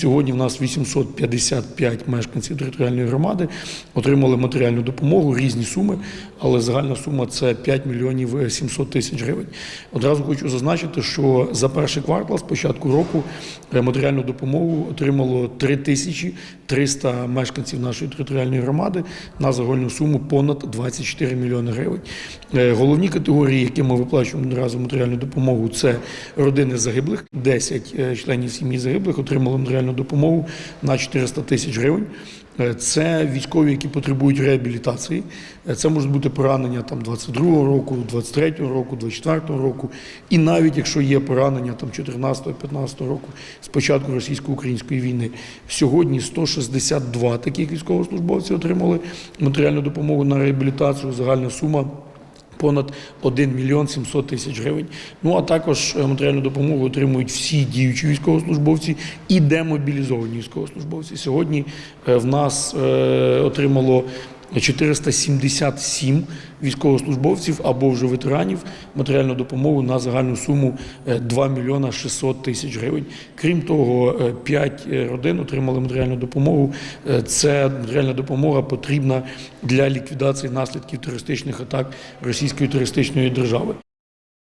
сьогодні в нас 855 мешканців територіальної громади отримали матеріальну допомогу, різні суми, але загальна сума це 5 мільйонів 700 тисяч гривень. Одразу хочу зазначити, що за перший квартал з початку року е, матеріальну допомогу отримало 3 тисячі 300 мешканців нашої територіальної громади на загальну суму понад 24 мільйони гривень. Е, Головні категорії, які ми виплачуємо одноразову матеріальну допомогу, це родини загиблих. 10 е, членів сім'ї загиблих отримали матеріальну допомогу на 400 тисяч гривень. Е, Це військові, які потребують реабілітації. Е, Це можуть бути поранення там 22-го року, 23-го року, 24-го року. І навіть якщо є поранення там 14-15 року з початку російсько-української війни. Сьогодні 162 таких військовослужбовців отримали матеріальну допомогу на реабілітацію. Загальна сума понад 1 мільйон 700 тисяч гривень. Ну а також е, матеріальну допомогу отримують всі діючі військовослужбовці і демобілізовані військовослужбовці. Сьогодні е, в нас е, отримало 477 військовослужбовців або вже ветеранів матеріальну допомогу на загальну суму е, 2 мільйона 600 тисяч гривень. Крім того, 5 родин отримали матеріальну допомогу. Е, Це матеріальна допомога потрібна для ліквідації наслідків терористичних атак Російської терористичної держави.